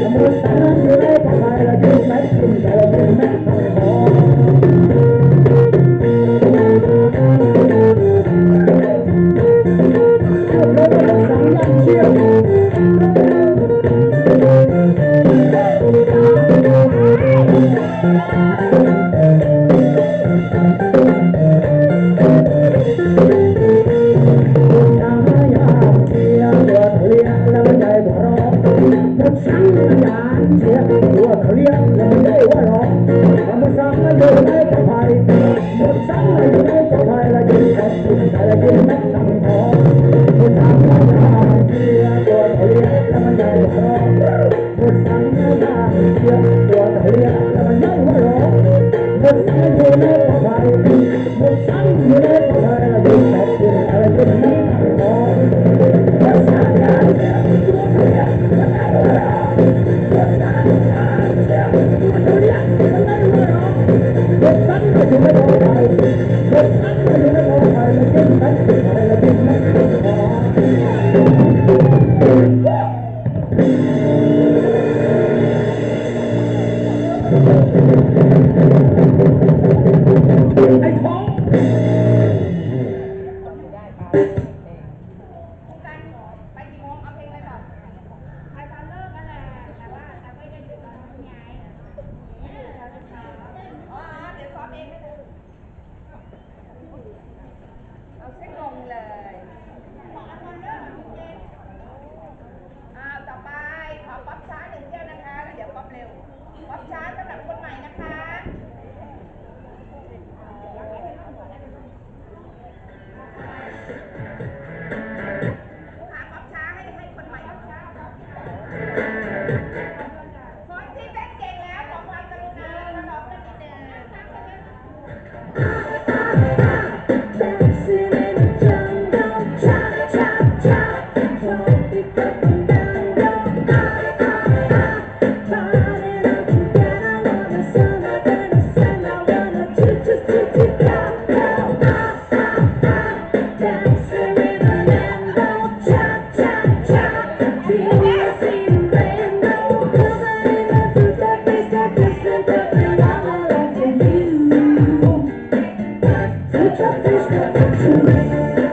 什么 Please come back to me.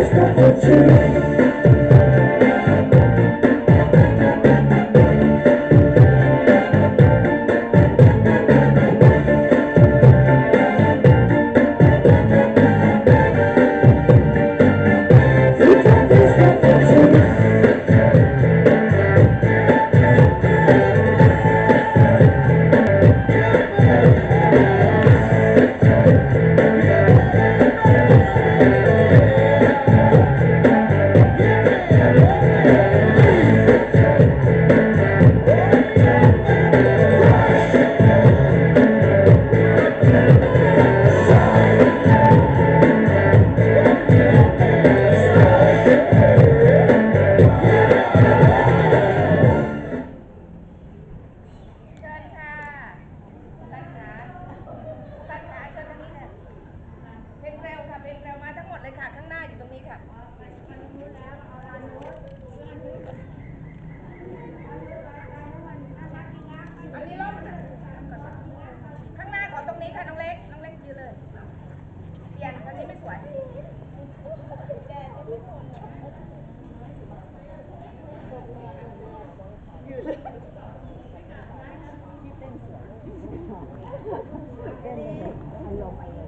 It's not the truth. นี้ค่ะอันนี้ล้มข้างหน้าขอตรงนี้ค่ะน้องเล็ก น้องเล็กยืนเลย เปลี่ยนอันนี้ไม่สวยที่เต้นสวยดีอารมณ์อะไร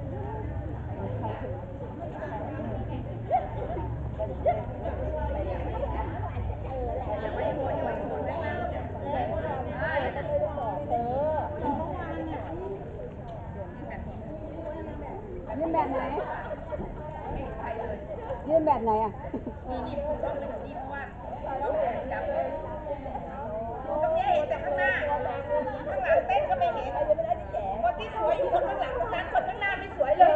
แบบไหนยืนแบบไหนอะนี่นี่ต้องเป็นนี่เพราะว่าต้องจับตรงนี้เห็นแต่ข้างหน้า ข้างหลังเต้นก็ไม่เห็นคนที่สวยอยู่คนข้างหลังตรงนั้นคนข้างหน้าไม่สวยเลย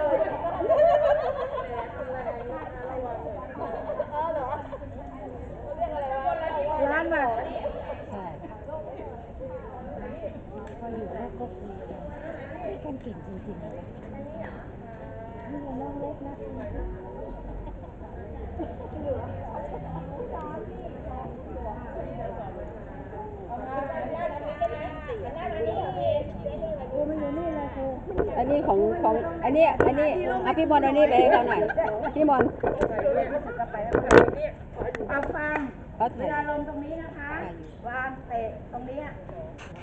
ร้านแบบใช่พออยู่แล้วก็คุยกันกันเก่งจริงๆเลย อันนี้ของของอันนี้อันนี้อะพี่มนอันนี้ไปให้เขาหน่อยพี่มนเอาฟังเขาเวลาลงตรงนี้นะคะ วางเตะตรงนี้